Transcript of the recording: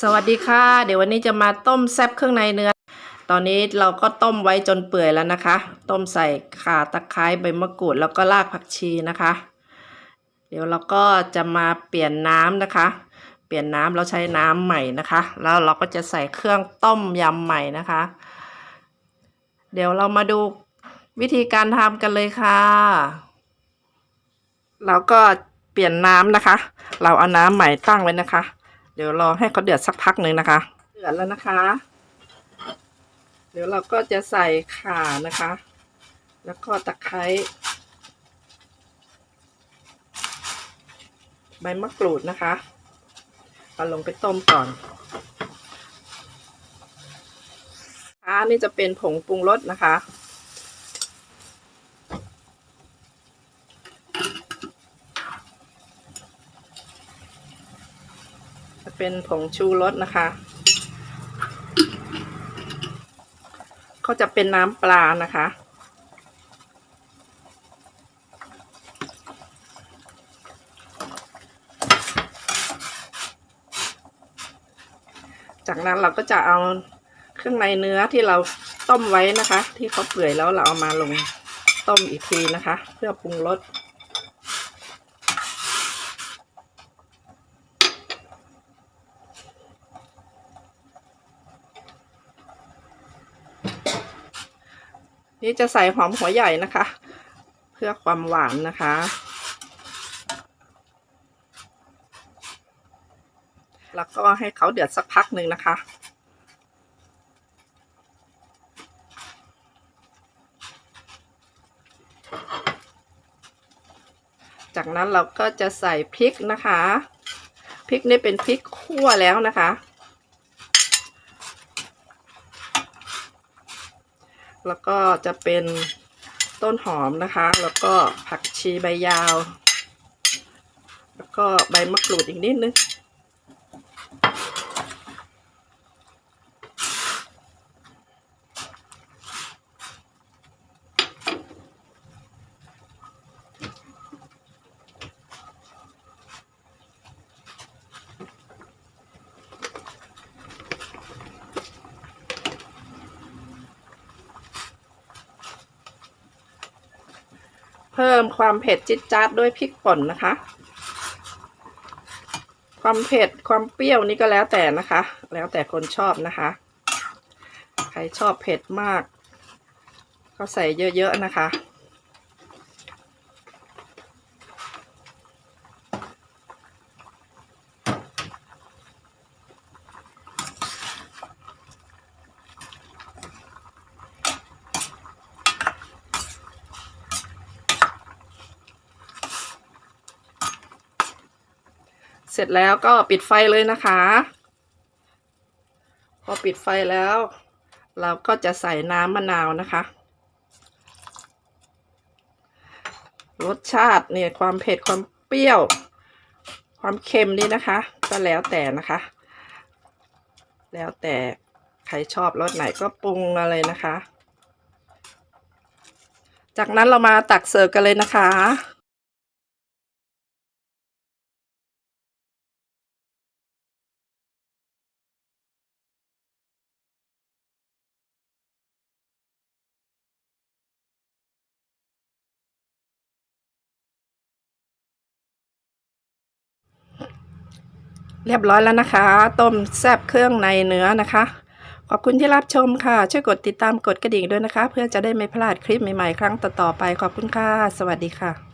สวัสดีค่ะ เดี๋ยววันนี้จะมาต้มแซ่บเครื่องในเนื้อ ตอนนี้เราก็ต้มไว้จนเปื่อยแล้วนะคะ ต้มใส่ข่าตะไคร้ใบมะกรูดแล้วก็รากผักชีนะคะ เดี๋ยวเราก็จะมาเปลี่ยนน้ำนะคะ เปลี่ยนน้ำเราใช้น้ำใหม่นะคะ แล้วเราก็จะใส่เครื่องต้มยำใหม่นะคะ เดี๋ยวเรามาดูวิธีการทำกันเลยค่ะเราก็เปลี่ยนน้ำนะคะ เราเอาน้ำใหม่ตั้งไว้นะคะ ดี๋ยวรอให้เขาเดือดสักพักหนึ่งนะคะ เดือดแล้วนะคะ เดี๋ยวเราก็จะใส่ข่านะคะ แล้วก็ตะไคร้ใบมะกรูดนะคะเอาลงไปต้มก่อนอันนี้จะเป็นผงปรุงรสนะคะ เป็นผงชูรสนะคะก็จะเป็นน้ำปลานะคะ จากนั้นเราก็จะเอาเครื่องในเนื้อที่เราต้มไว้นะคะ ที่เขาเปื่อยแล้วเราเอามาลงต้มอีกทีนะคะ เพื่อปรุงรส นี่จะใส่หอมหัวใหญ่นะคะ เพื่อความหวานนะคะ แล้วก็ให้เขาเดือดสักพักหนึ่งนะคะจากนั้นเราก็จะใส่พริกนะคะ พริกนี่เป็นพริกคั่วแล้วนะคะ แล้วก็จะเป็นต้นหอมนะคะ แล้วก็ผักชีใบยาว แล้วก็ใบมะกรูดอีกนิดนึง พิ่มความเผ็ดจิดจัดด้วยพริกป่นนะคะ ความเผ็ดความเปรี้ยวนี่ก็แล้วแต่นะคะ แล้วแต่คนชอบนะคะ ใครชอบเผ็ดมาก ก็ใส่เยอะๆนะคะ เสร็จแล้วก็ปิดไฟเลยนะคะ พอปิดไฟแล้ว เราก็จะใส่น้ำมะนาวนะคะ รสชาติเนี่ยความเผ็ดความเปรี้ยว ความเค็มนี่นะคะ ก็แล้วแต่นะคะ แล้วแต่ใครชอบรสไหนก็ปรุงอะไรนะคะ จากนั้นเรามาตักเสิร์ฟกันเลยนะคะ เรียบร้อยแล้วนะคะ ต้มแซบเครื่องในเนื้อนะคะ ขอบคุณที่รับชมค่ะ ช่วยกดติดตามกดกระดิ่งด้วยนะคะ เพื่อจะได้ไม่พลาดคลิปใหม่ๆ ครั้งต่อๆไป ขอบคุณค่ะ สวัสดีค่ะ